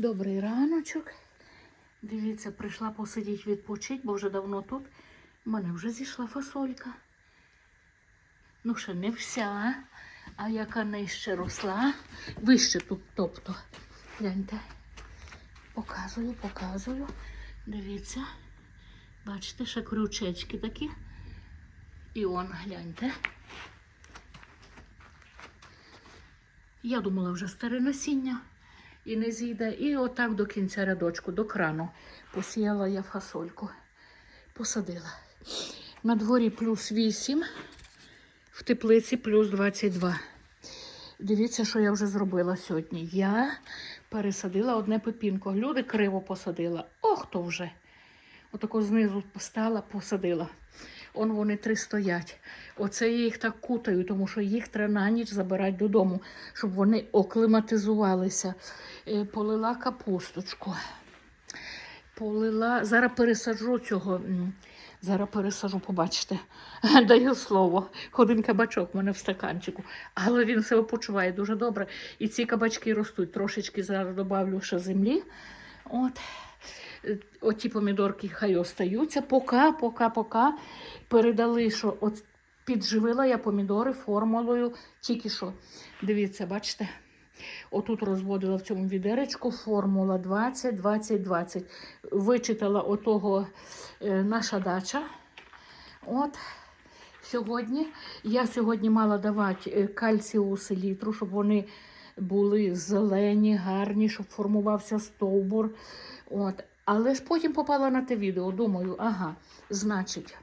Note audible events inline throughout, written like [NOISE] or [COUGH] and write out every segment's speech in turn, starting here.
Добрий раночок. Дивіться, прийшла посидіти відпочити, бо вже давно тут. У мене вже зійшла фасолька. Ну, ще не вся, а яка нижче росла. Вище тут, тобто. Гляньте. Показую, показую. Дивіться. Бачите, ще крючечки такі. І он, гляньте. Я думала вже старе насіння і не зійде. І отак до кінця рядочку, до крану. Посіяла я фасольку. Посадила. На дворі плюс 8, в теплиці плюс 22. Дивіться, що я вже зробила сьогодні. Я пересадила одне пепінко. Люди криво посадила. Ох, то вже. Отако знизу стала, посадила. Он вони три стоять. Оце я їх так кутаю, тому що їх треба на ніч забирати додому, щоб вони окліматизувалися. Е, Полила капусточку. Полила. Зараз пересаджу цього. Зараз пересаджу, побачите. [LAUGHS] Даю слово. Один кабачок в мене в стаканчику. Але він себе почуває дуже добре. І ці кабачки ростуть. Трошечки зараз додавлю ще землі. От. Е, Оті помідорки хай остаються. Поки, поки, поки передали, що от підживила я помідори формулою тільки що. Дивіться, бачите? Отут розводила в цьому відеречку формула 20, 20, 20. Вичитала отого е, наша дача. От сьогодні. Я сьогодні мала давати е, кальцієву селітру, щоб вони були зелені, гарні, щоб формувався стовбур. От. Але ж потім попала на те відео. Думаю, ага, значить,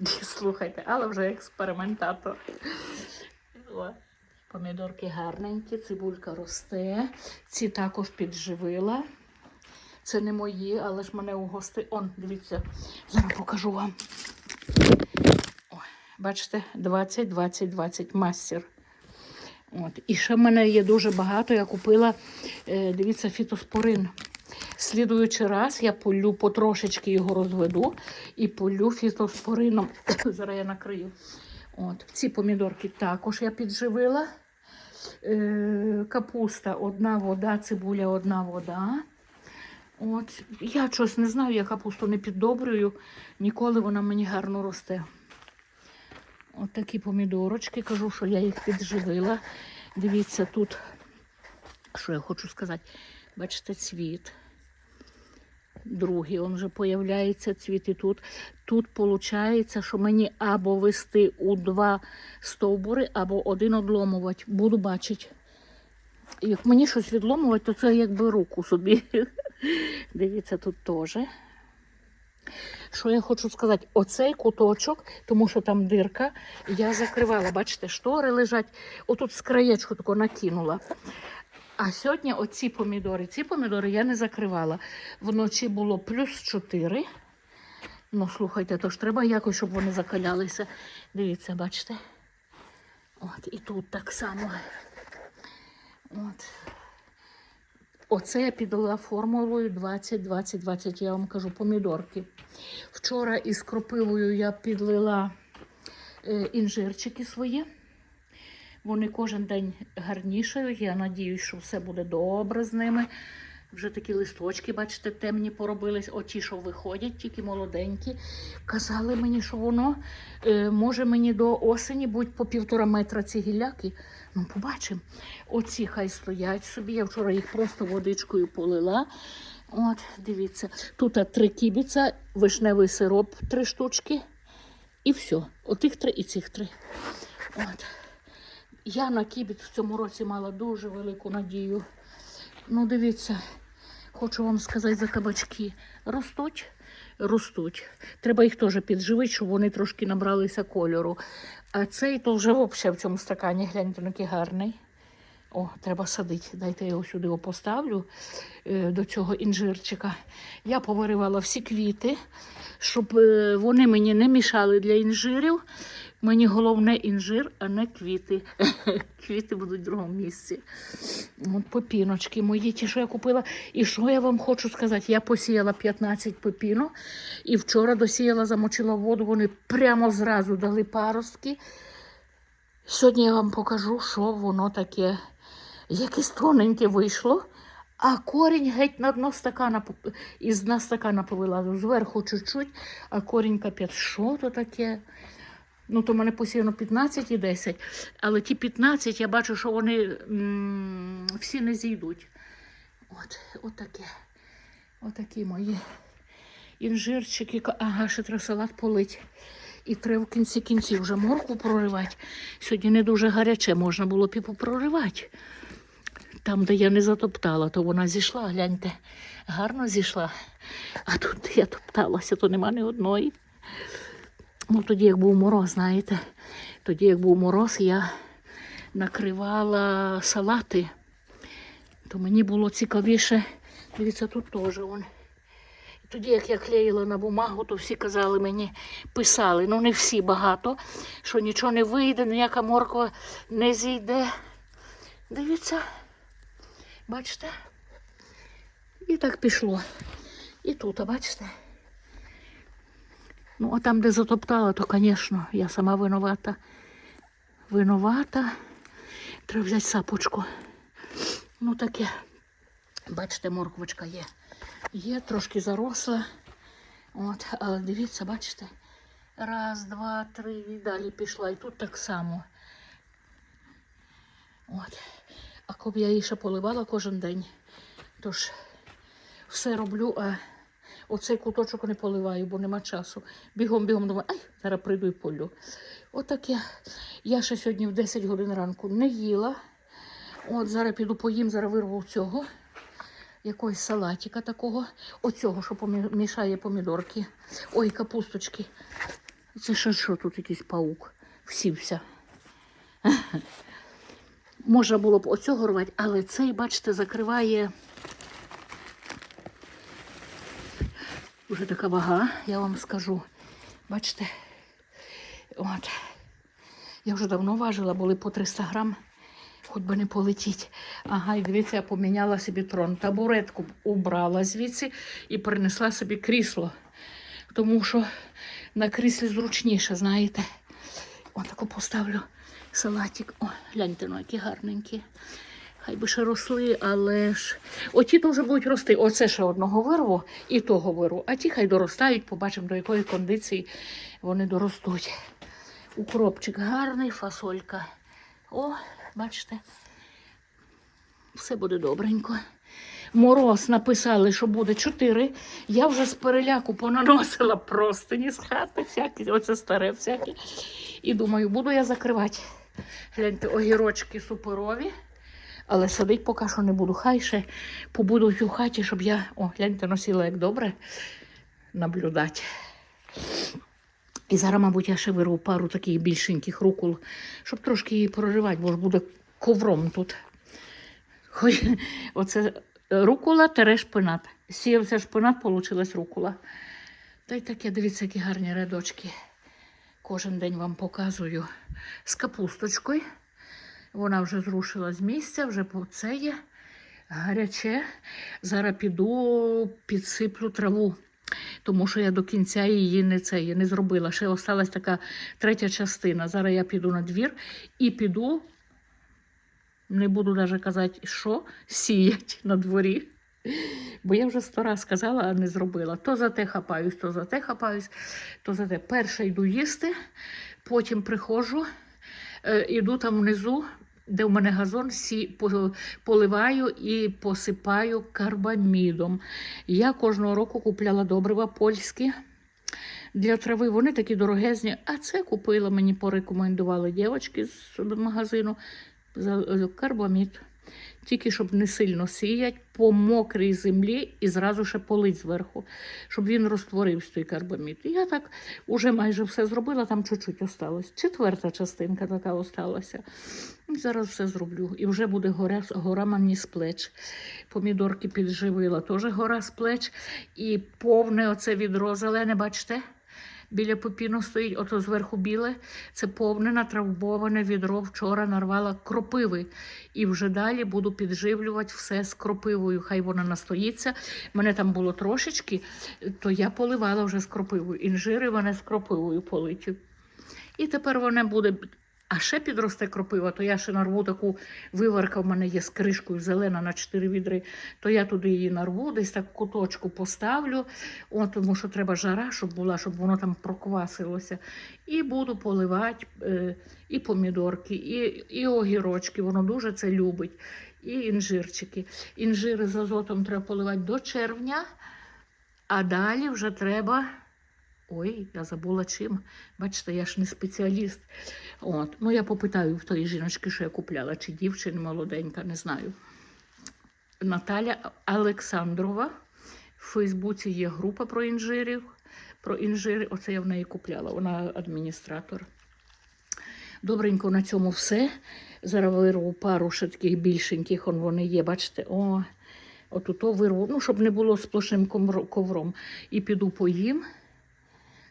[LAUGHS] слухайте, але вже експериментатор. О, Помідорки гарненькі, цибулька росте. Ці також підживила. Це не мої, але ж мене угости. Он, дивіться, зараз покажу вам. Ой, бачите, 20, 20, 20 мастер. От. І ще в мене є дуже багато. Я купила, е, дивіться, фітоспорин. Слідуючий раз я полю потрошечки його розведу і полю фітоспорином. [COUGHS] Зараз я накрию. От. Ці помідорки також я підживила. Е, капуста одна вода, цибуля одна вода. От. Я щось не знаю, я капусту не піддобрюю, ніколи вона мені гарно росте. От такі помідорочки, кажу, що я їх підживила. Дивіться, тут, що я хочу сказати, бачите, цвіт. Другий, он вже появляється цвіт тут. Тут виходить, що мені або вести у два стовбури, або один одломувати. Буду бачити. Як мені щось відломувати, то це якби руку собі. [LAUGHS] Дивіться, тут теж. Що я хочу сказати, оцей куточок, тому що там дирка, я закривала. Бачите, штори лежать. Отут з краєчку тако накинула. А сьогодні оці помідори, ці помідори я не закривала. Вночі було плюс 4. Ну, слухайте, то ж треба якось, щоб вони закалялися. Дивіться, бачите? От, і тут так само. От. Оце я піддала формулою 20, 20, 20, я вам кажу, помідорки. Вчора із кропивою я підлила е, інжирчики свої. Вони кожен день гарнішають. Я надіюсь, що все буде добре з ними. Вже такі листочки, бачите, темні поробились. Оті, що виходять, тільки молоденькі. Казали мені, що воно е, може мені до осені бути по півтора метра ці гілляки. Ну, побачимо. Оці хай стоять собі. Я вчора їх просто водичкою полила. От, дивіться. Тут три кібіця, вишневий сироп, три штучки. І все. Отих три і цих три. От. Я на кібіт в цьому році мала дуже велику надію. Ну, дивіться, хочу вам сказати за кабачки. Ростуть, ростуть. Треба їх теж підживити, щоб вони трошки набралися кольору. А цей то вже взагалі в цьому стакані, гляньте, який гарний. О, треба садити. Дайте я його сюди поставлю е, до цього інжирчика. Я повиривала всі квіти, щоб е, вони мені не мішали для інжирів. Мені головне інжир, а не квіти. [LAUGHS] Квіти будуть в другому місці. От пепіночки мої, ті, що я купила. І що я вам хочу сказати? Я посіяла 15 пепінок і вчора досіяла, замочила воду, вони прямо зразу дали паростки. Сьогодні я вам покажу, що воно таке, якесь тоненьке вийшло, А корінь геть на дно стакана із дна стакана повилазив. Зверху чуть-чуть, а корінь капець. Що то таке? Ну, то в мене посіяно 15 і 10. Але ті 15, я бачу, що вони м, всі не зійдуть. От, от таке. Отакі мої інжирчики. Ага, ще треба салат полить. І треба в кінці кінців вже морку проривати. Сьогодні не дуже гаряче, можна було б і попроривати. Там, де я не затоптала, то вона зійшла, гляньте, гарно зійшла. А тут де я топталася, то нема ні одної. Ну, тоді, як був мороз, знаєте, тоді, як був мороз, я накривала салати, то мені було цікавіше. Дивіться, тут теж вон. Тоді, як я клеїла на бумагу, то всі казали мені, писали, ну не всі багато, що нічого не вийде, ніяка морква не зійде. Дивіться, бачите? І так пішло. І тут, а бачите? Ну, а там, де затоптала, то, звісно, я сама винувата. Винувата. Треба взяти сапочку. Ну, таке. Бачите, морквочка є. Є, трошки заросла. От, але дивіться, бачите. Раз, два, три, і далі пішла. І тут так само. От. А коли я її ще поливала кожен день, то ж все роблю, а оцей куточок не поливаю, бо нема часу. Бігом, бігом думаю, ай, зараз прийду і полю. Отак я, ще сьогодні в 10 годин ранку не їла. От зараз піду поїм, зараз вирву цього. Якогось салатика такого. Оцього, що мішає помідорки. Ой, капусточки. Це що, що тут якийсь паук? Всівся. [LAUGHS] Можна було б оцього рвати, але цей, бачите, закриває. Уже така вага, я вам скажу. Бачите? От. Я вже давно важила, були по 300 грам, хоч би не полетіть. Ага, і дивіться, я поміняла собі трон. Табуретку убрала звідси і принесла собі крісло. Тому що на кріслі зручніше, знаєте. Отако поставлю салатик. О, гляньте, ну які гарненькі. Хай би ще росли, але ж. Оті то вже будуть рости. Оце ще одного вирву і того вирву. А ті хай доростають, побачимо, до якої кондиції вони доростуть. Укропчик гарний, фасолька. О, бачите, все буде добренько. Мороз написали, що буде 4. Я вже з переляку понаносила простині з хати, всякі, оце старе всяке. І думаю, буду я закривати. Гляньте, огірочки суперові. Але садить поки що не буду. Хай ще побудуть у хаті, щоб я, о, гляньте, носила як добре наблюдати. І зараз, мабуть, я ще вирву пару таких більшеньких рукул, щоб трошки її проривати, бо ж буде ковром тут. Хоч оце рукула тере шпинат. Сіявся шпинат, получилась рукула. Та й таке, дивіться, які гарні рядочки. Кожен день вам показую з капусточкою. Вона вже зрушила з місця, вже це є гаряче. Зараз піду підсиплю траву, тому що я до кінця її не це не зробила. Ще осталась така третя частина. Зараз я піду на двір і піду, не буду навіть казати, що сіять на дворі. Бо я вже сто раз сказала, а не зробила. То за те хапаюсь, то за те хапаюсь, то за те. Перше йду їсти, потім приходжу, е, іду там внизу, де в мене газон, сі, по- поливаю і посипаю карбамідом. Я кожного року купляла добрива польські для трави. Вони такі дорогезні. А це купила, мені порекомендували дівчатки з магазину за карбамід. Тільки щоб не сильно сіять по мокрій землі і зразу ще полить зверху, щоб він розтворився той карбамід. Я так уже майже все зробила, там чуть-чуть осталось. Четверта частинка така осталася. Зараз все зроблю. І вже буде гора, гора мені з плеч. Помідорки підживила, теж гора з плеч. І повне оце відро зелене, бачите? Біля попіну стоїть, ото зверху біле. Це повне натравбоване відро. Вчора нарвала кропиви. І вже далі буду підживлювати все з кропивою. Хай вона настоїться. Мене там було трошечки, то я поливала вже з кропивою. Інжири вони з кропивою политі. І тепер вона буде А ще підросте кропива, то я ще нарву таку виварка в мене є з кришкою зелена на 4 відри, то я туди її нарву, десь так куточку поставлю, от, тому що треба жара, щоб була, щоб воно там проквасилося. І буду поливати е, і помідорки, і, і огірочки, воно дуже це любить. І інжирчики. Інжири з азотом треба поливати до червня, а далі вже треба. Ой, я забула чим. Бачите, я ж не спеціаліст. От. Ну, я попитаю в тої жіночки, що я купляла, чи дівчина молоденька, не знаю. Наталя Олександрова. В Фейсбуці є група про інжирів. Про інжири. Оце я в неї купляла. Вона адміністратор. Добренько на цьому все. Зараз вирву пару ще таких більшеньких, он вони є, бачите, о, отут вирву, ну, щоб не було сплошним ковром. І піду поїм.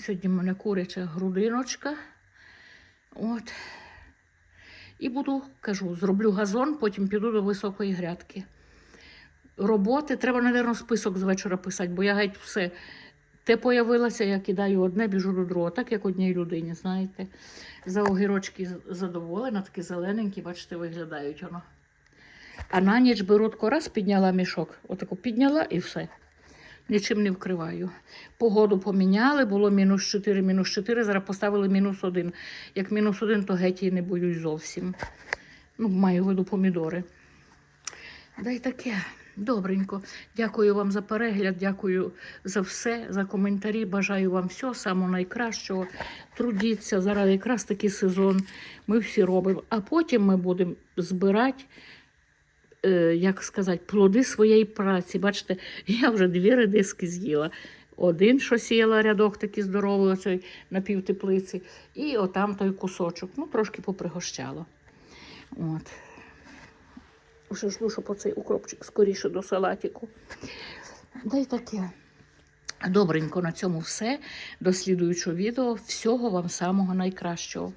Сьогодні в мене куряча грудиночка. От. І буду, кажу, зроблю газон, потім піду до високої грядки. Роботи, треба, мабуть, список з вечора писати, бо я геть все. Те появилося, я кидаю одне, біжу до другого, так як одній людині, знаєте. За огірочки задоволена, такі зелененькі, бачите, виглядають воно. А на ніч беру раз, підняла мішок. Отако підняла і все. Нічим не вкриваю. Погоду поміняли, було мінус 4, мінус 4, зараз поставили мінус 1. Як мінус 1, то геть і не боюсь зовсім. Ну, маю в виду помідори. Да й таке. Добренько. Дякую вам за перегляд, дякую за все, за коментарі. Бажаю вам всього самого найкращого. Трудіться. Зараз якраз такий сезон. Ми всі робимо. А потім ми будемо збирати, як сказати, плоди своєї праці. Бачите, [LAUGHS] я вже дві редиски з'їла. Один, що сіяла рядок такий здоровий, оцей на півтеплиці, і отам той кусочок. Ну, трошки попригощало. От. Вже жду, щоб оцей укропчик скоріше до салатику. Да й таке. Добренько на цьому все. До слідуючого відео. Всього вам самого найкращого.